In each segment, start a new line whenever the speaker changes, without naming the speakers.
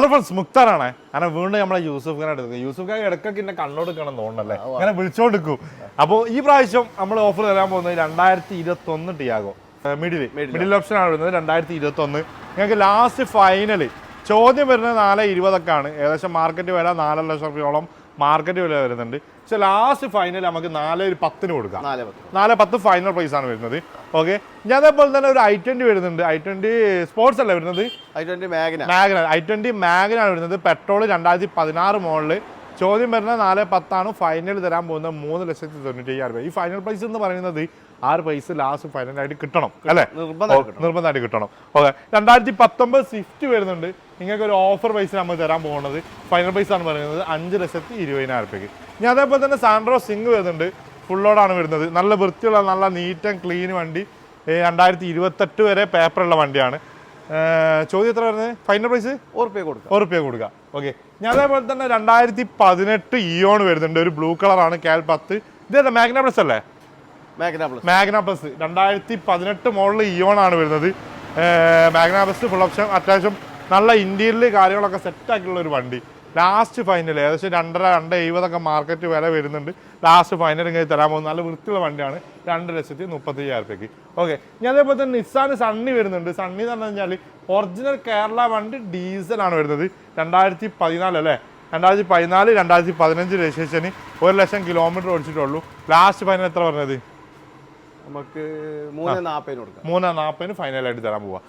Hello friends മുക്താറാണ്. അങ്ങനെ വീണ്ടും നമ്മളെ യൂസഫ് ഖാൻ എടുക്കുന്നത് യൂസഫ് ഖാൻ ഇടയ്ക്കൊക്കെ എന്നെ കണ്ണോടുക്കണം തോന്നണല്ലേ അങ്ങനെ വിളിച്ചോണ്ടിരിക്കും അപ്പോൾ ഈ പ്രാവശ്യം നമ്മൾ ഓഫർ തരാൻ പോകുന്നത് രണ്ടായിരത്തി ഇരുപത്തൊന്ന് ടിയാഗോ മിഡിൽ മിഡിൽ ഓപ്ഷൻ ആണ് വരുന്നത് രണ്ടായിരത്തി ഇരുപത്തൊന്ന് നിങ്ങൾക്ക് ലാസ്റ്റ് ഫൈനൽ ചോദ്യം വരുന്നത് നാല് ഇരുപതൊക്കെയാണ്. ഏകദേശം മാർക്കറ്റ് വില നാലര ലക്ഷം രൂപയോളം മാർക്കറ്റ് വില വരുന്നുണ്ട്. പക്ഷെ ലാസ്റ്റ് ഫൈനൽ നമുക്ക് നാല് ഒരു പത്തിന് കൊടുക്കാം.
നാല് പത്ത്
ഫൈനൽ പ്രൈസ് ആണ് വരുന്നത്. ഓക്കെ ഞാൻ അതേപോലെ തന്നെ ഒരു ഐ ട്വന്റി വരുന്നുണ്ട്. ഐ ട്വന്റി സ്പോർട്സ് അല്ലേ വരുന്നത്.
I twenty Magna
Magna i twenty മാഗ്നാണ് വരുന്നത്. പെട്രോൾ രണ്ടായിരത്തി പതിനാറ് മോഡൽ ചോദ്യം വരുന്നത് നാല് പത്താണ്. ഫൈനൽ തരാൻ പോകുന്നത് മൂന്ന് ലക്ഷത്തി തൊണ്ണൂറ്റി അയ്യായിരം രൂപ. ഈ ഫൈനൽ പ്രൈസ് എന്ന് പറയുന്നത് ആ ഒരു പൈസ ലാസ്റ്റ് ഫൈനലായിട്ട് കിട്ടണം അല്ലേ? നിർബന്ധമായിട്ട് കിട്ടണം. ഓക്കെ. രണ്ടായിരത്തി പത്തൊമ്പത് സ്വിഫ്റ്റ് വരുന്നുണ്ട്. നിങ്ങൾക്ക് ഒരു ഓഫർ പൈസ നമ്മൾ തരാൻ പോകുന്നത്. ഫൈനൽ പ്രൈസ് ആണ് പറയുന്നത് അഞ്ച് ലക്ഷത്തി ഇരുപതിനായിരം രൂപയ്ക്ക്. ഇനി അതേപോലെ തന്നെ സാൻഡ്രോ സിംഗ് വരുന്നുണ്ട്. ഫുള്ളോടാണ് വരുന്നത്. നല്ല വൃത്തിയുള്ള നല്ല നീറ്റ് ആൻഡ് ക്ലീൻ വണ്ടി. രണ്ടായിരത്തി ഇരുപത്തെട്ട് വരെ പേപ്പറുള്ള വണ്ടിയാണ്. ചോദ്യം എത്ര വരുന്നത്? ഫൈനൽ പ്രൈസ്
ഉറപ്പേ കൊടുക്കുക
ഉറുപ്പ്യ കൊടുക്കുക ഓക്കെ. ഞാൻ അതേപോലെ തന്നെ രണ്ടായിരത്തി പതിനെട്ട് ഇയോൺ വരുന്നുണ്ട്. ഒരു ബ്ലൂ കളറാണ് കാൽ പത്ത്. ഇതേതാ മാഗ്ന പ്ലസ് അല്ലേ?
മാഗന പ്ലസ്
രണ്ടായിരത്തി പതിനെട്ട് മോഡൽ ഇയോൺ ആണ് വരുന്നത്. മാഗ്ന പ്ലസ് ഫുൾ ഓപ്ഷൻ അത്യാവശ്യം നല്ല ഇന്ത്യയിൽ കാര്യങ്ങളൊക്കെ സെറ്റ് ആക്കിയുള്ള ഒരു വണ്ടി. ലാസ്റ്റ് ഫൈനൽ ഏകദേശം രണ്ടര രണ്ട് എഴുപതൊക്കെ മാർക്കറ്റ് വില വരുന്നുണ്ട്. ലാസ്റ്റ് ഫൈനൽ ഇങ്ങനെ തരാൻ പോകുന്നത് നല്ല വൃത്തിയുള്ള വണ്ടിയാണ്. രണ്ട് ലക്ഷത്തി മുപ്പത്തി അയ്യായിരം രൂപയ്ക്ക് ഓക്കെ ഞാൻ അതേപോലെ തന്നെ നിസ്സാന് സണ്ണി വരുന്നുണ്ട്. സണ്ണി എന്ന് പറഞ്ഞു കഴിഞ്ഞാൽ ഒറിജിനൽ കേരള വണ്ടി ഡീസലാണ് വരുന്നത്. രണ്ടായിരത്തി പതിനാല് അല്ലേ? രണ്ടായിരത്തി പതിനാല് രണ്ടായിരത്തി പതിനഞ്ച് രജിസ്ട്രേഷന് ഒരു ലക്ഷം കിലോമീറ്റർ ഓടിച്ചിട്ടുള്ളൂ. ലാസ്റ്റ് ഫൈനൽ എത്ര പറഞ്ഞത്?
നമുക്ക് മൂന്ന് നാപ്പതിന് ഫൈനൽ
ആയിട്ട് നാൽപ്പതിന് തരാൻ പോവാ.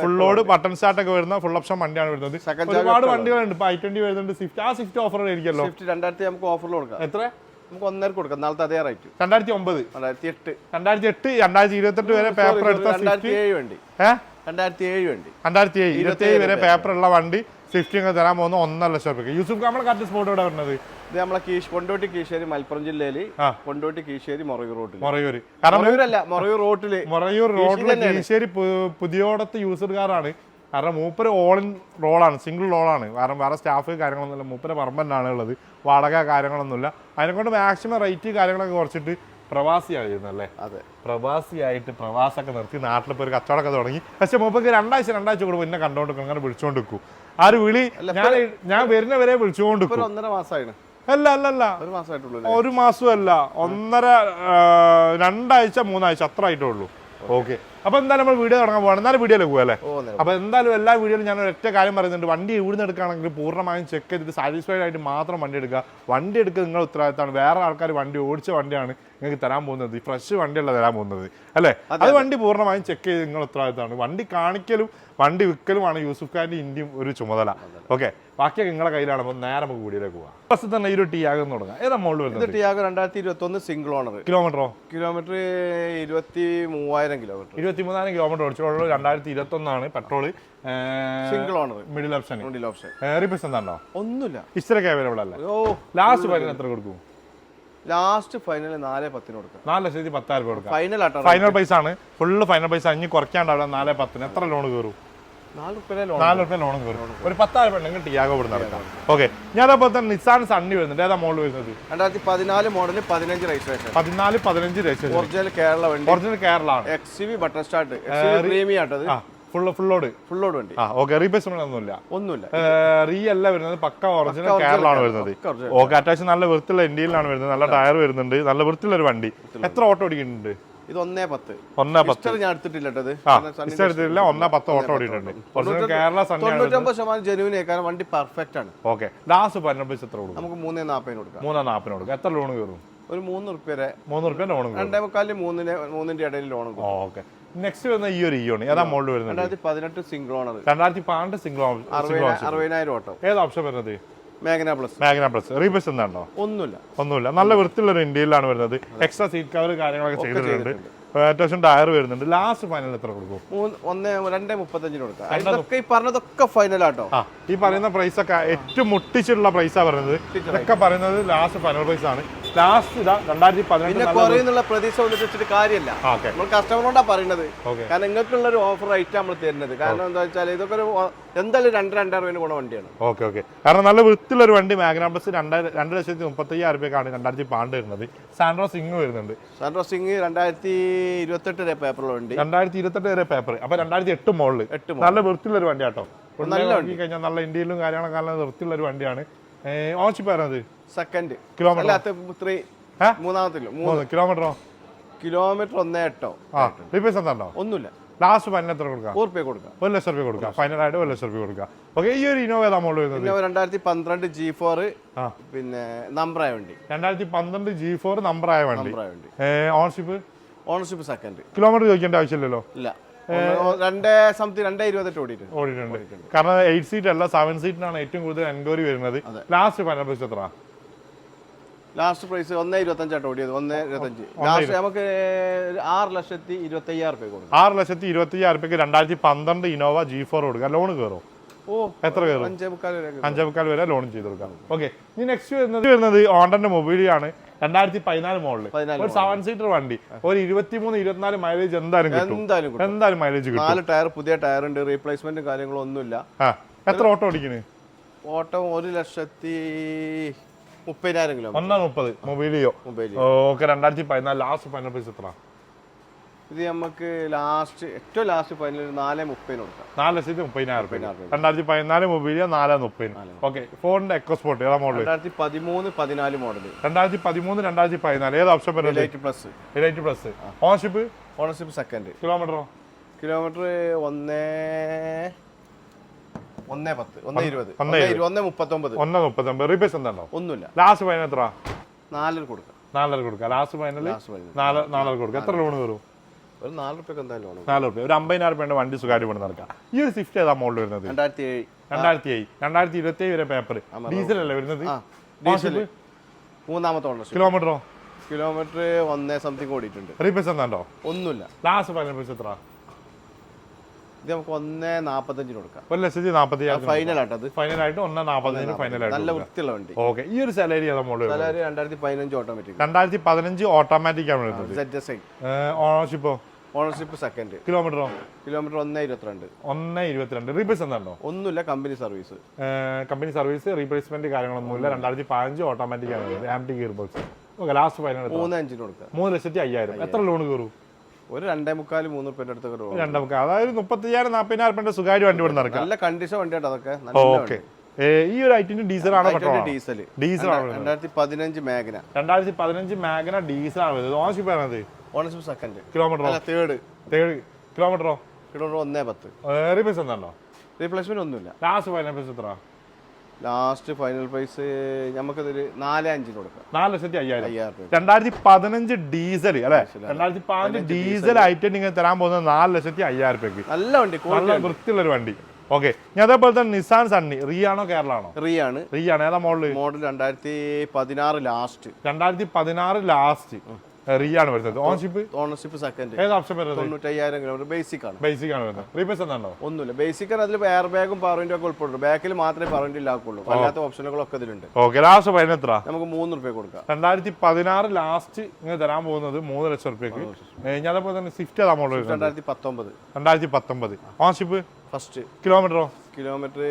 ഫുൾ ലോഡ്
ബട്ടൺ സ്റ്റാർട്ട് ഒക്കെ വരുന്ന ഫുൾ ഓപ്ഷൻ വണ്ടിയാണ് വരുന്നത്. ഒരുപാട് വണ്ടികളുണ്ട്. ഇപ്പൊ ഐ ട്വന്റി വരുന്നുണ്ട്. സ്വിഫ്റ്റ് ആ സ്വിഫ്റ്റ് ഓഫർ ആയിരിക്കുമല്ലോ
സ്വിഫ്റ്റ് രണ്ടായിരത്തി നമുക്ക് ഓഫറിൽ കൊടുക്കാം.
എത്ര?
നമുക്ക് ഒന്നര കൊടുക്കാം. നാളത്തെ അതേ റേറ്റ്
രണ്ടായിരത്തി ഒമ്പത്.
രണ്ടായിരത്തി എട്ട്.
രണ്ടായിരത്തി എട്ട് രണ്ടായിരത്തി ഇരുപത്തെട്ട് വരെ പേപ്പർ എടുത്ത സ്വിഫ്റ്റ്
വണ്ടി.
ഏഹ്
രണ്ടായിരത്തി ഏഴ് വണ്ടി.
രണ്ടായിരത്തി ഏഴ് ഇരുപത്തി ഏഴ് വരെ പേപ്പർ ഉള്ള വണ്ടി സ്വിഫ്റ്റ് ഒക്കെ തരാൻ പോകുന്ന ഒന്നര ലക്ഷം രൂപയ്ക്ക് യൂസുഫ് നമ്മളെ കറക്റ്റ് സ്പോട്ട് എവിടെ വരുന്നത്?
ഇത് നമ്മളെ കീശ് കൊണ്ടോട്ടി കീശേരി മലപ്പുറം ജില്ലയിൽ കൊണ്ടോട്ടി കീശേരി മൊറയൂർ റോട്ടിൽ
മൊറയൂർ
മൊറയൂരല്ല മൊറയൂർ റോട്ടിൽ.
മൊറയൂർ റോഡിലെ കീശേരി പുതിയോടത്ത് യൂസർകാരാണ് കാരണം മൂപ്പര് ഓൾ ഇൻ റോളാണ് സിംഗിൾ റോളാണ് കാരണം വേറെ സ്റ്റാഫ് കാര്യങ്ങളൊന്നുമില്ല. മൂപ്പര് പറമ്പന്നാണ് ഉള്ളത്. വാടക കാര്യങ്ങളൊന്നുമില്ല. അതിനെക്കൊണ്ട് മാക്സിമം റേറ്റ് കാര്യങ്ങളൊക്കെ കുറച്ചിട്ട് അല്ലേ
അതെ.
പ്രവാസിയായിട്ട് പ്രവാസമൊക്കെ നിർത്തി നാട്ടിൽ പോയി കച്ചവടമൊക്കെ തുടങ്ങി. പക്ഷെ മുമ്പേക്ക് രണ്ടാഴ്ച രണ്ടാഴ്ച കൂടുമ്പോൾ എന്നെ കണ്ടോണ്ട് അങ്ങനെ വിളിച്ചുകൊണ്ട് നിൽക്കും ആ ഒരു വിളി ഞാൻ ഞാൻ വരുന്നവരെ വിളിച്ചുകൊണ്ട്
ഒന്നര മാസമായിരുന്നു
അല്ല അല്ല അല്ല.
ഒരു മാസമായിട്ടുള്ളൂ
ഒരു മാസമല്ല. ഒന്നര രണ്ടാഴ്ച മൂന്നാഴ്ച അത്ര ആയിട്ടേ ഉള്ളൂ ഓക്കെ. അപ്പൊ എന്തായാലും നമ്മൾ വീഡിയോ തുടങ്ങാൻ പോകണം എന്നാലും
വീഡിയോയിൽ പോകല്ലേ
അപ്പൊ എന്തായാലും എല്ലാ വീഡിയോയിലും ഞാൻ ഒരൊറ്റ കാര്യം പറയുന്നുണ്ട്. വണ്ടി ഇവിടുന്ന് എടുക്കുകയാണെങ്കിൽ പൂർണമായും ചെക്ക് ചെയ്തിട്ട് സാറ്റിസ്ഫൈഡ് ആയിട്ട് മാത്രം വണ്ടി എടുക്കുക. വണ്ടി എടുക്കുക നിങ്ങളുടെ ഉത്തരവാദിത്തമാണ്. വേറെ ആൾക്കാർ വണ്ടി ഓടിച്ച വണ്ടിയാണ്. നിങ്ങൾക്ക് തരാൻ പോകുന്നത്. ഈ ഫ്രഷ് വണ്ടിയല്ല തരാൻ പോകുന്നത്. അല്ലേ? അത് വണ്ടി പൂർണമായും ചെക്ക് ചെയ്ത് നിങ്ങൾ ഉത്തരവാദിത്തമാണ്. വണ്ടി കാണിക്കലും വണ്ടി വിൽക്കലുമാണ് യൂസുഫ് ഖാന്റെ ഇന്ത്യയും ഒരു ചുമതല. ഓക്കെ ബാക്കിയൊക്കെ നിങ്ങളെ കയ്യിലാണ്. അപ്പോൾ നേരെ നമുക്ക് കൂടിയിലേക്ക് പോകാം ഫസ്റ്റ് തന്നെ ഈ ഒരു ടിയാഗം ആകും തുടങ്ങാം. ഏതാ
മോളിൽ
വരുന്നത്?
ടിയാഗോ രണ്ടായിരത്തി ഇരുപത്തി ഒന്ന് സിംഗിൾ ഓണർ
കിലോമീറ്ററോ
കിലോമീറ്റർ ഇരുപത്തി മൂവായിരം കിലോമീറ്റർ
ഇരുപത്തി മൂന്നായിരം കിലോമീറ്റർ ഓടിച്ചോളൂ. രണ്ടായിരത്തി ഇരുപത്തി ഒന്നാണ് petrol
single owner
middle option
middle option
repairs എന്താണോ
ഒന്നുമില്ല.
ഇച്ചിരി അവൈലബിൾ അല്ല?
ഓ
ലാസ്റ്റ് പതിനെത്ര എത്ര കൊടുക്കും?
ലാസ്റ്റ് ഫൈനൽ നാല് പത്തിന് കൊടുക്കാം.
നാല് ലക്ഷത്തി പത്തായിരം രൂപ കൊടുക്കാം.
ഫൈനൽ ആട്ടോ
ഫൈനൽ പൈസ ആണ്. ഫുള്ള് ഫൈനൽ പൈസ അഞ്ഞ് കുറയ്ക്കാണ്ട് നാല് പത്തിന്. എത്ര ലോൺ കയറും?
നാല് റുപ്യ ലോൺ
കയറും? ഒരു പത്തായിരം രൂപ നിങ്ങൾ ടിയാഗോ ഇവിടെ നടക്കാം ഓക്കെ ഞാൻ അതേപോലെ തന്നെ നിസാൻ സണ്ണി വരുന്നുണ്ട്. ഏതാ മോഡൽ വരുന്നത്?
രണ്ടായിരത്തി പതിനാല് മോഡൽ പതിനഞ്ച് രജിസ്ട്രേഷൻ
പതിനാല് പതിനഞ്ച് രജിസ്ട്രേഷൻ
ഒറിജിനൽ കേരള വണ്ടി.
ഒറിജിനൽ കേരള ആണ്.
X V button start premium ആട്ടത്
full ഫുള്ളോട്
ഫുൾ ലോഡ് വണ്ടി.
ആ ഓക്കെ റീപ്ലേസ്മെന്റ് ഒന്നുമില്ല.
ഒന്നുമില്ല.
റീ അല്ല വരുന്നത് പക്ക ഒറിജിനൽ കേരള ആണ് വരുന്നത്. ഓക്കെ അത്യാവശ്യം നല്ല വൃത്തിയുള്ള ഇന്ത്യയിലാണ് വരുന്നത്. നല്ല ടയർ വരുന്നുണ്ട്. നല്ല വൃത്തിയുള്ള ഒരു വണ്ടി. എത്ര ഓട്ടോ ഓടിക്കുന്നുണ്ട്?
ഇത് ഒന്നേ പത്ത്.
ഒന്നേ പത്ത്.
ഞാൻ എടുത്തിട്ടില്ല
എടുത്തില്ല ഒന്നേ പത്ത് ഓട്ടോ ഓടിയിട്ടുണ്ട്. കേരള
തൊണ്ണൂറ്റൊമ്പത് ശതമാനം ജനുവിനെ കാരണം വണ്ടി പെർഫെക്റ്റ് ആണ്.
ഓക്കെ ലാസ്റ്റ് പതിനെട്ട് എത്ര കൊടുക്കും?
നമുക്ക് മൂന്നേ നാൽപ്പതിന് കൊടുക്കാം.
മൂന്നേ നാപ്പിന് കൊടുക്കും. എത്ര ലോൺ കയറും?
ഒരു മൂന്ന് റുപ്യ
മൂന്ന് റുപ്യ ലോൺ
രണ്ടേ മുക്കാലിന് മൂന്നിന് മൂന്നിന്റെ ഇടയിൽ ലോൺ
ഓക്കെ. നെക്സ്റ്റ് വരുന്ന ഈ ഒരു ഇയോണി ഏതാ മോളിൽ വരുന്നത്?
രണ്ടായിരത്തി പതിനെട്ട് സിംഗിൾ ആണ്
രണ്ടായിരത്തി പന്ത്രണ്ട് സിംഗിൾ
അറുപതിനായിരം ഓട്ടോ.
ഏത് ഓപ്ഷൻ വരുന്നത്?
Magna plus.
Magna plus. റീബസ് എന്താണോ?
ഒന്നുമില്ല.
ഒന്നുമില്ല. നല്ല വൃത്തിയുള്ള ഒരു ഇന്ത്യയിലാണ് വരുന്നത്. എക്സ്ട്രാ സീറ്റ് കവർ കാര്യങ്ങളൊക്കെ ചെയ്തിട്ടുണ്ട്. അത്യാവശ്യം ടയർ വരുന്നുണ്ട്. ലാസ്റ്റ് ഫൈനൽ എത്ര കൊടുക്കും?
ഒന്ന് രണ്ടേ മുപ്പത്തഞ്ചിന് കൊടുക്കാം. ഇതൊക്കെ ഈ പറഞ്ഞതൊക്കെ ഫൈനൽ ആട്ടോ.
ഈ പറയുന്ന പ്രൈസ് ഒക്കെ ഏറ്റവും മുട്ടിച്ചിട്ടുള്ള പ്രൈസാണ് പറയുന്നത്. ഇതൊക്കെ പറയുന്നത് ലാസ്റ്റ് ഫൈനൽ പ്രൈസ് ആണ്. ലാസ്റ്റ് ഇതാ രണ്ടായിരത്തി പതിനെട്ട്
പ്രതീക്ഷ വെച്ചിട്ട് കാര്യമില്ല. നമ്മൾ കസ്റ്റമറോടാ പറയുന്നത് കാരണം നിങ്ങൾക്കുള്ള ഒരു ഓഫർ റേറ്റ് നമ്മൾ തരുന്നത്. കാരണം എന്താ വെച്ചാൽ ഇതൊക്കെ ഒരു എന്തായാലും രണ്ട് രണ്ടര രൂപ പോണ വണ്ടിയാണ്.
Okay okay. കാരണം നല്ല വൃത്തിയുള്ള ഒരു വണ്ടി. മാഗ്ന പ്ലസ് രണ്ടായിരം രണ്ട് ലക്ഷത്തി മുപ്പത്തി അയ്യായിരം രൂപയ്ക്കാണ് രണ്ടായിരത്തി പാണ്ട് വരുന്നത്. സാൻഡ്രോ സിംഗ് വരുന്നുണ്ട്.
സാൻഡ്രോ സിംഗ് രണ്ടായിരത്തി ഇരുപത്തെട്ട് പേപ്പറിൽ വണ്ടി.
രണ്ടായിരത്തി ഇരുപത്തെട്ട് വരെ പേപ്പർ അപ്പൊ രണ്ടായിരത്തി എട്ട് മോളിൽ
എട്ട്
നല്ല വൃത്തിയുള്ള ഒരു വണ്ടി. കേട്ടോ
നല്ല
കഴിഞ്ഞാൽ നല്ല ഇന്ത്യയിലും കാര്യങ്ങളൊക്കെ നല്ല വൃത്തിയുള്ള ഒരു വണ്ടിയാണ്. പറയുന്നത്
സെക്കൻഡ്. Kilometre three? മൂന്നാമത്തില്ല മൂന്ന്.
കിലോമീറ്ററോ?
കിലോമീറ്റർ ഒന്നേ എട്ടോ?
റീപേസ് എന്താണോ?
ഒന്നുമില്ല.
ലാസ്റ്റ് ഫൈനൽ എത്ര കൊടുക്കാം?
നൂറ് രൂപ കൊടുക്കാം.
ഒരു ലക്ഷം രൂപ കൊടുക്കാം. ഫൈനലായിട്ട് ഒരു ലക്ഷം രൂപ കൊടുക്കാം. ഓക്കെ ഈ ഒരു ഇനോവ മോൾ വരുന്നത്?
രണ്ടായിരത്തി പന്ത്രണ്ട് ജി ഫോർ പിന്നെ നമ്പറായ വണ്ടി.
രണ്ടായിരത്തി പന്ത്രണ്ട് ജി ഫോർ നമ്പറായ വണ്ടി. ഓൺഷിപ്പ്
ഓണർഷിപ്പ് സെക്കൻഡ്
കിലോമീറ്റർ ചോദിക്കേണ്ട ആവശ്യമില്ലല്ലോ?
ഇല്ല. രണ്ടേ സംതിങ് രണ്ടേ ഇരുപത്തെട്ട് ഓടിയിട്ടുണ്ട്.
ഓടിയിട്ടുണ്ട്. കാരണം എയ്റ്റ് സീറ്റ് അല്ല സെവൻ സീറ്റിനാണ് ഏറ്റവും കൂടുതൽ എൻക്വയറി വരുന്നത്. ലാസ്റ്റ് ഫൈനൽ പ്രൈസ് എത്ര
ലാസ്റ്റ് പ്രൈസ് ഒന്നേ ഇരുപത്തഞ്ചായിട്ട് ഓടിയത്. ഒന്നേ ഇരുപത്തഞ്ച്. ലാസ്റ്റ് നമുക്ക് ആറ് ലക്ഷത്തി ഇരുപത്തി അയ്യായിരം രൂപ കൊടുക്കും
ആറ് ലക്ഷത്തി ഇരുപത്തയ്യായിരം രൂപയ്ക്ക് രണ്ടായിരത്തി പന്ത്രണ്ട് ഇനോവ ജി ഫോർ കൊടുക്കുക ലോൺ കയറും
ഓ
എത്ര കയറും
അഞ്ചേ മുക്കാൽ വരെ
അഞ്ചേ മുക്കാൽ വരെ ലോൺ ചെയ്ത് കൊടുക്കാം. ഓക്കെ ഇനി നെക്സ്റ്റ് വരുന്നത് വരുന്നത് ഓണ്ടന്റെ മൊബൈലിയാണ് രണ്ടായിരത്തി പതിനാല്
മോഡൽ
ഒരു സെവൻ സീറ്റർ വണ്ടി. ഒരു ഇരുപത്തിമൂന്ന് ഇരുപത്തിനാല് മൈലേജ് എന്തായാലും കിട്ടും.
എന്തായാലും
മൈലേജ് കിട്ടും.
നാല് ടയർ പുതിയ ടയർ ഉണ്ട് റീപ്ലേസ്മെന്റും കാര്യങ്ങളും ഒന്നുമില്ല.
എത്ര ഓട്ടോ ഓടിക്കുന്നത്
ഓട്ടോ ഒരു ലക്ഷത്തി മുപ്പതിനായിരം കിലോ
ഒന്നാം മുപ്പത് മൊബൈലിയോ?
മൊബൈലിയോ.
ഓക്കെ രണ്ടായിരത്തി പതിനാല് ലാസ്റ്റ് ഫൈനൽ പ്രൈസ് എത്ര
ഇത് നമുക്ക് ലാസ്റ്റ് ഏറ്റവും ലാസ്റ്റ് ഫൈനൽ നാല് മുപ്പതിന് കൊടുക്കാം.
നാല് ലക്ഷത്തി മുപ്പതിനായിരം റുപ്യ രണ്ടായിരത്തി പതിനാല് മൊബൈൽ നാല് മുപ്പതിന്. ഓക്കെ ഫോണിന്റെ എക്കോസ്പോർട്ട് ഏതാ മോഡൽ
രണ്ടായിരത്തി പതിമൂന്ന് പതിനാല് മോഡൽ
രണ്ടായിരത്തി പതിമൂന്ന് രണ്ടായിരത്തി പതിനാല്. ഏത് ഓപ്ഷൻ വരുന്നത്
plus
Elite plus ownership
ownership second
കിലോമീറ്ററോ
kilometre ഒന്നേ ഒന്നേ പത്ത് ഒന്നേ ഇരുപത്.
ഒന്നേ
മുപ്പത്തൊമ്പത്.
ഒന്ന് മുപ്പത്തൊമ്പത്. റീപേസ് എന്താണോ?
ഒന്നുമില്ല.
ലാസ്റ്റ് ഫൈനൽ എത്ര?
നാലര കൊടുക്കാം.
നാലര കൊടുക്കാം. ലാസ്റ്റ് ഫൈനൽ നാലര കൊടുക്കാം. എത്ര ലോൺ വരും?
ഒരു നാല് റുപ്യക്ക് എന്തായാലും വേണം
നാല് റുപ്യ ഒരു അമ്പതിനായിരം രൂപയുടെ വണ്ടി സുഖമായിട്ട് കൊണ്ട് നടക്കാം. ഈ ഒരു സ്വിഫ്റ്റ് ഏതാ മോഡൽ വരുന്നത്?
രണ്ടായിരത്തി ഏഴ്
രണ്ടായിരത്തി ഏഴ് രണ്ടായിരത്തി ഇരുപത്തി ഏഴ് വരെ പേപ്പർ ഡീസൽ അല്ലേ വരുന്നത്?
ഡീസൽ മൂന്നാമത്തെ
കിലോമീറ്ററോ?
കിലോമീറ്റർ ഒന്നേ സംതിങ് ഓടിയിട്ടുണ്ട്.
റീപേസ് എന്താണ്ടോ
ഒന്നുമില്ല.
ലാസ്റ്റ് ഫൈനൽ പ്രൈസ് എത്ര
ഇത് നമുക്ക് ഒന്നേ നാപ്പത്തഞ്ചിന് കൊടുക്കാം.
ഒരു ലക്ഷത്തി അയ്യായിരം
ഫൈനൽ ആട്ടത്
ഫൈനലായിട്ട് ഒന്ന് നാൽപ്പത്തഞ്ചിന് ഫൈനലായിട്ട്
നല്ല വൃത്തിയുള്ള വണ്ടി.
ഓക്കെ. ഈ ഒരു സാലറി
സാലറി രണ്ടായിരത്തി പതിനഞ്ച് ഓട്ടോമാറ്റിക്
രണ്ടായിരത്തി പതിനഞ്ച് ഓട്ടോമാറ്റിക് ആണ് ഓണർഷിപ്പോ
ഓണർഷിപ്പ് സെക്കൻഡ്
കിലോമീറ്ററോ
കിലോമീറ്റർ ഒന്നേ ഇരുപത്തിരണ്ട്.
ഒന്നേ ഇരുപത്തിരണ്ട്. റീപ്ലേസ് എന്താണോ?
ഒന്നുമില്ല company service
company service replacement കാര്യങ്ങളൊന്നുമില്ല. രണ്ടായിരത്തി പതിനഞ്ച് ഓട്ടോമാറ്റിക് ആണ് AMT gear box okay last final
മൂന്ന് അഞ്ചിന് കൊടുക്കാം
മൂന്ന് ലക്ഷത്തി അയ്യായിരം. എത്ര ലോൺ കയറും?
ഒരു രണ്ടേ മുക്കാൽ മൂന്ന് റുപ്യന്റെ അടുത്ത് കയറും
രണ്ടേ മുക്കാൽ അതായത് മുപ്പത്തിയ്യായിരം നാൽപ്പതിനായിരം രൂപയുടെ സുഖമായിട്ട് വണ്ടി ഇവിടെ നടക്കുക
നല്ല കണ്ടീഷൻ വണ്ടിയായിട്ട് അതൊക്കെ.
ഓക്കെ ഈ ഒരു ഐറ്റിന് ഡീസൽ ആണോ
ഡീസൽ
ഡീസൽ ആണ്
രണ്ടായിരത്തി പതിനഞ്ച് മേഘന
രണ്ടായിരത്തി പതിനഞ്ച് മാഗ്ന ഡീസൽ ആണ്. ഓണർഷിപ്പ് പറയുന്നത്
ഓണർഷിപ്പ് സെക്കൻഡ്
കിലോമീറ്ററോ
അല്ല തേർഡ്
തേഴ് കിലോമീറ്ററോ
കിലോമീറ്റർ ഒന്നേ പത്ത്.
റീപ്ലേസ് എന്താണോ
റീപ്ലേസ്മെന്റ് ഒന്നുമില്ല.
ലാസ്റ്റ് ഫൈനൽ പ്രൈസ് എത്ര
ലാസ്റ്റ് ഫൈനൽ പ്രൈസ് നമുക്കതൊരു നാല് അഞ്ചിന് കൊടുക്കാം.
നാല് ലക്ഷത്തി അയ്യായിരം.
അയ്യായിരം
രണ്ടായിരത്തി പതിനഞ്ച് ഡീസൽ അല്ലെ? രണ്ടായിരത്തി പതിനഞ്ച് ഡീസൽ ആയിട്ട് നിങ്ങൾ തരാൻ പോകുന്നത് നാല് ലക്ഷത്തി അയ്യായിരം രൂപയ്ക്ക്.
നല്ല വണ്ടി
നല്ല വൃത്തിയുള്ള ഒരു വണ്ടി. ഓക്കെ ഞാൻ അതേപോലെ തന്നെ നിസാൻ സണ്ണി റീ ആണോ കേരള ആണോ
റീ ആണ്
റീ ആണ് ഏതാ മോഡൽ
മോഡൽ രണ്ടായിരത്തി പതിനാറ് ലാസ്റ്റ്
രണ്ടായിരത്തി പതിനാറ് ലാസ്റ്റ് റീ ആണ് വരുന്നത്. ഓൺഷിപ്പ്
ഓണർഷിപ്പ് സെക്കൻഡ്
ഏത് ഓപ്ഷൻ വരുന്നത്?
തൊണ്ണൂറ്റയ്യായിരം കിലോമീറ്റർ ബേസിക് ആണ്.
ബേസിക് ആണ് വരുന്നത്. റീപേസ് എന്താണോ?
ഒന്നുമില്ല. ബേസിക് അതിൽ എയർ ബാഗും പവറിന്റെ ഒക്കെ ഉൾപ്പെടുള്ളൂ ബാക്കിൽ മാത്രമേ പവറിന്റെ ഇല്ലാക്കുള്ളൂ. അല്ലാത്ത ഓപ്ഷനുകളൊക്കെ ഇതിലുണ്ട്.
ഓക്കെ ലാസ്റ്റ് ഫൈനൽ എത്ര?
നമുക്ക് മൂന്ന് റുപ്യ കൊടുക്കാം.
രണ്ടായിരത്തി പതിനാറ് ലാസ്റ്റ് ഇങ്ങനെ തരാൻ പോകുന്നത് മൂന്ന് ലക്ഷം റുപ്യക്ക് ഞാൻ തന്നെ സ്വിഫ്റ്റ് ഏതാ മോഡൽ
രണ്ടായിരത്തി പത്തൊമ്പത്
രണ്ടായിരത്തി പത്തൊമ്പത് ഓൺഷിപ്പ്
ഫസ്റ്റ്
കിലോമീറ്ററോ
കിലോമീറ്റർ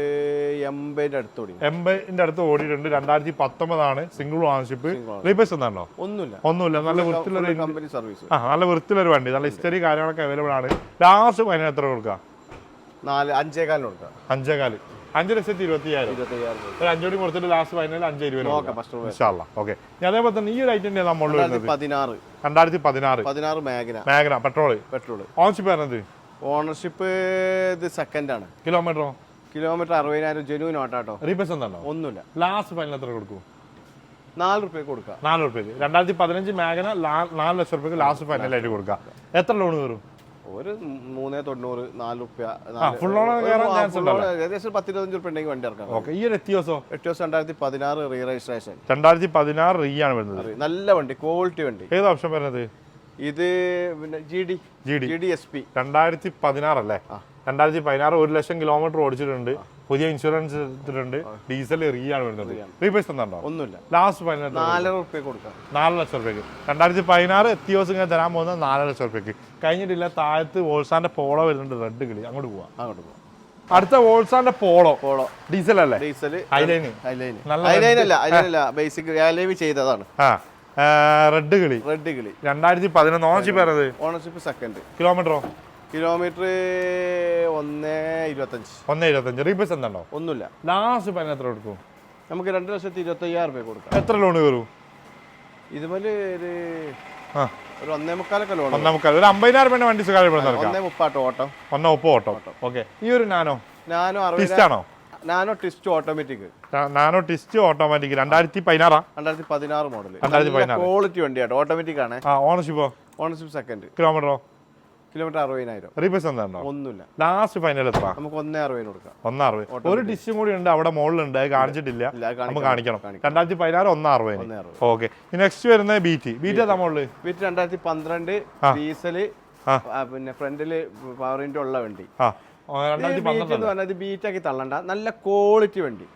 എൺപതിന്റെ അടുത്ത് ഓടി.
എൺപതിന്റെ അടുത്ത് ഓടിയിട്ടുണ്ട്. രണ്ടായിരത്തി പത്തൊമ്പതാണ് സിംഗിൾ ഓണർഷിപ്പ് റീപേസ് എന്താണോ
ഒന്നുമില്ല.
ഒന്നുമില്ല. നല്ല വൃത്തിയുള്ള
കമ്പനി സർവീസ്
ആ നല്ല വൃത്തിയുള്ള ഒരു വണ്ടി. നല്ല ഹിസ്റ്ററി കാര്യങ്ങളൊക്കെ അവൈലബിൾ ആണ്. ലാസ്റ്റ് ഫൈനൽ എത്ര കൊടുക്കുക
നാല് അഞ്ചേകാലിന് കൊടുക്കാം.
അഞ്ചേകാൽ. അഞ്ച് ലക്ഷത്തി ഇരുപത്തി അയ്യായിരം
ഇരുപത്തയ്യായിരം രൂപ
ഒരു അഞ്ചോടി കൊടുത്തിട്ട് ലാസ്റ്റ് ഫൈനൽ അഞ്ച് ഇരുപത് ഓക്കെ ഞാൻ അതേപോലെ തന്നെ ഈ ഒരു ഐറ്റം നമ്മൾ
പതിനാറ്.
രണ്ടായിരത്തി പതിനാറ്.
പതിനാറ് മേഖല.
മേഖല പെട്രോൾ
പെട്രോൾ
ഓൺഷിപ്പ്
ഓണർഷിപ്പ് ഇത് സെക്കൻഡ് ആണ്.
കിലോമീറ്ററോ
കിലോമീറ്റർ അറുപതിനായിരം ജനുവിൻ ഓട്ടാട്ടോ
റീപേസ് എന്താണോ?
ഒന്നുമില്ല.
ലാസ്റ്റ് ഫൈനൽ എത്ര കൊടുക്കും?
നാല് റുപ്യ കൊടുക്കാം.
നാല് റുപ്യ രണ്ടായിരത്തി പതിനഞ്ച് മേഖല നാല് ലക്ഷം റുപ്യക്ക് ലാസ്റ്റ് ഫൈനൽ ആയിട്ട് കൊടുക്കുക എത്ര ലോൺ കയറും?
ഒരു മൂന്നേ തൊണ്ണൂറ് നാല് റുപ്യ. ഏകദേശം പത്തിരുപത്തഞ്ച് റുപ്യ ഉണ്ടെങ്കിൽ വണ്ടി ഇറക്കാം.
ഓക്കെ ഈ ഒരു എത്തിയോസോ
ദിവസം? രണ്ടായിരത്തി പതിനാറ് റീ രജിസ്ട്രേഷൻ
രണ്ടായിരത്തി പതിനാറ് റീ ആണ് വരുന്നത്.
നല്ല വണ്ടി ക്വാളിറ്റി വണ്ടി.
ഏത് ഓപ്ഷൻ വരുന്നത്?
ഇത് പിന്നെ G D
G D
G D S P
രണ്ടായിരത്തി പതിനാറല്ലേ രണ്ടായിരത്തി പതിനാറ് ഒരു ലക്ഷം കിലോമീറ്റർ ഓടിച്ചിട്ടുണ്ട്. പുതിയ ഇൻഷുറൻസ് എടുത്തിട്ടുണ്ട്. ഡീസൽ റീ ആണ് വരുന്നത്. റീപേസ് എന്താണോ
ഒന്നുമില്ല.
ലാസ്റ്റ് ഫൈനൽ
നാലര റുപ്യ കൊടുക്കാം.
നാല് ലക്ഷം റുപ്യക്ക് രണ്ടായിരത്തി പതിനാറ് എത്തിയോസ് ഇങ്ങനെ തരാൻ പോകുന്നത് നാല് ലക്ഷം റുപ്യക്ക് കഴിഞ്ഞിട്ടില്ല താഴത്ത് വോൾസാന്റെ പോളോ വരുന്നുണ്ട് റെഡ് കിളി. അങ്ങോട്ട് പോവാം.
അങ്ങോട്ട് പോവാം.
അടുത്ത വോൾസാന്റെ പോളോ.
പോളോ.
ഡീസൽ അല്ലേ?
ഡീസൽ ഹൈലൈൻ
ഹൈലൈൻ
ഹൈലൈൻ അല്ല ഹൈലൈൻ അല്ല. ബേസിക് ചെയ്തതാണ്.
ആ റെഡ് കിളി.
റെഡ് കിളി.
രണ്ടായിരത്തി പതിനൊന്ന് ഓണർഷിപ്പ്
ഓണർഷിപ്പ് സെക്കൻഡ്
കിലോമീറ്ററോ
കിലോമീറ്റർ ഒന്ന് ഇരുപത്തഞ്ച്.
ഒന്ന് ഇരുപത്തഞ്ച്. റീപേസ് എന്താണോ?
ഒന്നുമില്ല.
ലാസ്റ്റ് പതിനെ എത്ര കൊടുക്കും?
നമുക്ക് രണ്ട് ലക്ഷത്തി ഇരുപത്തി അയ്യായിരം രൂപ കൊടുക്കാം.
എത്ര ലോൺ കയറും
ഇതുപോലെ ഒരു
ആ.
ഒരു ഒന്നേ മുക്കാലൊക്കെ ലോൺ
ഒന്നേ മുക്കാൽ. ഒരു അമ്പതിനായിരം രൂപ വണ്ടി
ഒന്നേ മുപ്പാട്ടോ ഓട്ടം.
ഒന്നേ ഒപ്പം ഓട്ടോ. ഓക്കെ. ഈ ഒരു നാനോ?
നാനോ
ടിസ്റ്റ്
അറുപത്
ആണോ?
Nano twist automatic
Nano twist automatic രണ്ടായിരത്തി പതിനാറാ
രണ്ടായിരത്തി പതിനാറ് മോഡൽ. ക്വാളിറ്റി വണ്ടിയാട്ടോ. ഓട്ടോമാറ്റിക് ആണ്.
ഓണർഷിപ്പോ
ഓണർഷിപ്പ് സെക്കൻഡ്
കിലോമീറ്ററോ
കിലോമീറ്റർ അറുപതിനായിരം.
എന്താണോ
ഒന്നുമില്ല.
ലാസ്റ്റ് ഫൈനൽ എത്ര
നമുക്ക് ഒന്നേ അറുപതിന് കൊടുക്കാം.
ഒന്നറുപത് ഒരു ഡിഷും കൂടി ഉണ്ട് അവിടെ മുകളിലുണ്ട് അത് കാണിച്ചിട്ടില്ല. നമുക്ക്
കാണിക്കണം
രണ്ടായിരത്തി പതിനാറ് ഒന്ന് അറുപതിന്.
ഒന്നേ അറുപത്.
ഓക്കെ നെക്സ്റ്റ് വരുന്നത് ബീറ്റ് ബീറ്റ് ഏതാ മുകളിൽ
ബീറ്റ് രണ്ടായിരത്തി പന്ത്രണ്ട് ഡീസൽ പിന്നെ ഫ്രണ്ടിൽ പവർ വിൻഡോ ഉള്ള വണ്ടി. ബീറ്റ് എന്ന് പറഞ്ഞാൽ ബീറ്റാക്കി തള്ളണ്ട. നല്ല ക്വാളിറ്റി വണ്ടി.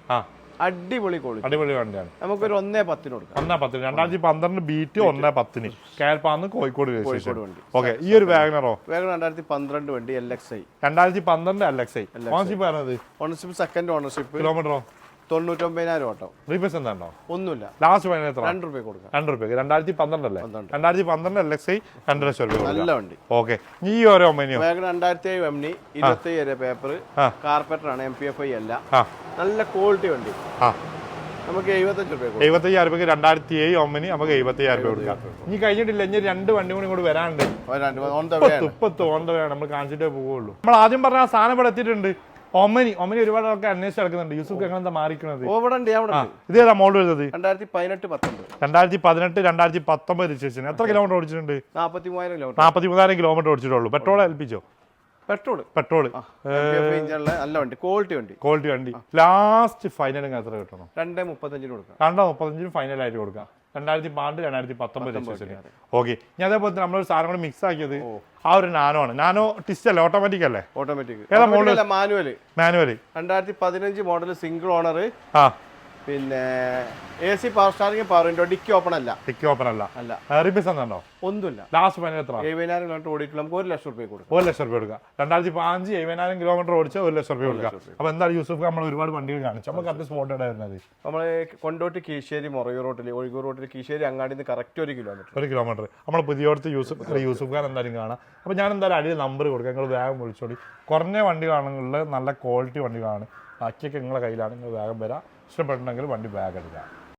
അടിപൊളി ക്വാളിറ്റി
അടിപൊളി വണ്ടിയാണ്.
നമുക്കൊരു ഒന്നേ പത്തിന് കൊടുക്കാം.
ഒന്നേ പത്തിന്. രണ്ടായിരത്തി പന്ത്രണ്ട് ബീറ്റ് ഒന്നേ പത്തിന്. കേൾപ്പാന്ന് കോഴിക്കോട്
കോഴിക്കോട് വണ്ടി.
ഓക്കെ ഈ ഒരു വാഗനറോ
വേഗം രണ്ടായിരത്തി പന്ത്രണ്ട് വണ്ടി എൽ എക്സ് ഐ
രണ്ടായിരത്തി പന്ത്രണ്ട് എൽ എക്സ് ഐ ഓണർഷിപ്പ് പറഞ്ഞത്
ഓണർഷിപ്പ് സെക്കൻഡ് ഓണർഷിപ്പ്
കിലോമീറ്ററോ
തൊണ്ണൂറ്റൊമ്പതിനായിരം ഓട്ടം.
റീപേസ് എന്താണോ?
ഒന്നുമില്ല.
ലാസ്റ്റ് ഫൈനൽ എത്ര
രണ്ട് രൂപ കൊടുക്കാം.
രണ്ട് റുപ്യ രണ്ടായിരത്തി പന്ത്രണ്ട് അല്ലേ
പന്ത്രണ്ട്.
രണ്ടായിരത്തി പന്ത്രണ്ട് എൽ എക്സ് ഐ രണ്ട് ലക്ഷം രൂപ
നല്ല വണ്ടി.
ഓക്കെ ഈ ഓരോ ഒമ്പനിയോ
വേഗം രണ്ടായിരത്തി ഏഴ് എം ഇരുപത്തി ഏഴ് പേപ്പർ
ആ.
കാർപ്പറ്റർ ആണ് എം പി എഫ് ഐ അല്ല.
ആ.
നല്ല ക്വാളിറ്റി വണ്ടി.
ആ.
നമുക്ക് എഴുപത്തഞ്ച് രൂപ കൊടുക്കാം.
എഴുപത്തയ്യായിരം രൂപയ്ക്ക് രണ്ടായിരത്തി ഏഴ് ഒമ്പനി നമുക്ക് എഴുപത്തയ്യായിരം രൂപ കൊടുക്കാം. ഇനി കഴിഞ്ഞിട്ടില്ല. ഇനി രണ്ട് വണ്ടി കൂടി ഇങ്ങോട്ട് വരാനുണ്ട്.
ഓൺ ദ
വേ നമ്മൾ കാണിച്ചിട്ടേ പോവുള്ളൂ. നമ്മൾ ആദ്യം പറഞ്ഞ ആ സാധനം ഇവിടെ എത്തിയിട്ടുണ്ട്. ഒമനി ഒമനി ഒരുപാട് ആൾക്കാർ അന്വേഷിച്ച് നടക്കുന്നുണ്ട്. യൂസുഫ് എങ്ങനെ എന്താ മാറിക്കണത്
ഇത്
ഏതാ മോഡൽ വരുന്നത്
രണ്ടായിരത്തി പതിനെട്ട് പത്തൊമ്പത്.
രണ്ടായിരത്തി പതിനെട്ട് രണ്ടായിരത്തി പത്തൊമ്പത് രജിസ്ട്രേഷൻ എത്ര കിലോമീറ്റർ ഓടിച്ചിട്ടുണ്ട്?
നാൽപ്പത്തി മൂവായിരം കിലോമീറ്റർ
നാൽപ്പത്തി മൂവായിരം കിലോമീറ്റർ ഓടിച്ചിട്ടുള്ളൂ. പെട്രോൾ ഏൽപ്പിച്ചോ?
പെട്രോൾ
പെട്രോൾ
ഇഞ്ചുള്ള നല്ല വണ്ടി ക്വാളിറ്റി വണ്ടി.
ക്വാളിറ്റി വണ്ടി. ലാസ്റ്റ് ഫൈനൽ എത്ര കിട്ടണം?
രണ്ടേ മുപ്പത്തഞ്ചിന് കൊടുക്കാം.
രണ്ടോ മുപ്പത്തഞ്ചിന് ഫൈനൽ ആയിട്ട് കൊടുക്കാം. രണ്ടായിരത്തി പന്ത്രണ്ട് രണ്ടായിരത്തി പത്തൊമ്പത് രജിസ്ട്രേഷൻ ഓക്കെ. ഞാൻ അതേപോലെ തന്നെ നമ്മളൊരു സാധനം കൂടെ മിക്സ് ആക്കിയത് ആ ഒരു നാനോ ആണ്. നാനോ ടിസ്റ്റ് അല്ലേ? ഓട്ടോമാറ്റിക് അല്ലേ?
ഓട്ടോമാറ്റിക്
ഏതാ model?
മാനുവൽ
മാനുവലി
രണ്ടായിരത്തി പതിനഞ്ച് മോഡൽ സിംഗിൾ ഓണർ
ആ.
പിന്നെ A C power steering power window dickey open അല്ല.
ഡിക്കി ഓപ്പൺ അല്ല.
അല്ല.
എന്നുണ്ടോ
ഒന്നുമില്ല.
ലാസ്റ്റ് ഫൈനൽ എത്ര
എഴുപതിനായിരം കിലോമീറ്റർ ഓടിയിട്ട് നമുക്ക് ഒരു ലക്ഷം റുപ്യ കൊടുക്കും.
ഒരു ലക്ഷം രൂപ കൊടുക്കുക രണ്ടായിരത്തി പതിനഞ്ച് എഴുപതിനായിരം കിലോമീറ്റർ ഓടിച്ച ഒരു ലക്ഷം രൂപ കൊടുക്കുക അപ്പൊ എന്താണ് യൂസഫ് നമ്മൾ ഒരുപാട് വണ്ടികൾ കാണിച്ചു. നമുക്ക് കറക്റ്റ് സ്പോട്ട് വരുന്നത്.
നമ്മൾ കൊണ്ടോട്ട് കീശ്ശേരി മൊറയൂർ റോട്ടിൽ ഒഴുകൂർ റോട്ടിൽ കീശ്ശേരി അങ്ങാടി നിന്ന് കറക്റ്റ് ഒരു കിലോമീറ്റർ
ഒരു കിലോമീറ്റർ നമ്മൾ പുതിയോടത്ത് യൂസഫ് യൂസഫ് ഖാൻ എന്തായാലും കാണാം. അപ്പോൾ ഞാൻ എന്തായാലും അടിയിൽ നമ്പർ കൊടുക്കാം. നിങ്ങൾ വേഗം വിളിച്ചോളി. കുറഞ്ഞ വണ്ടികളാണെങ്കിൽ നല്ല ക്വാളിറ്റി വണ്ടികളാണ്. ബാക്കിയൊക്കെ നിങ്ങളുടെ കയ്യിലാണ്. നിങ്ങൾ വേഗം വരാം. ഇഷ്ടപ്പെട്ടുണ്ടെങ്കിൽ വണ്ടി ബാഗ് എടുക്കാം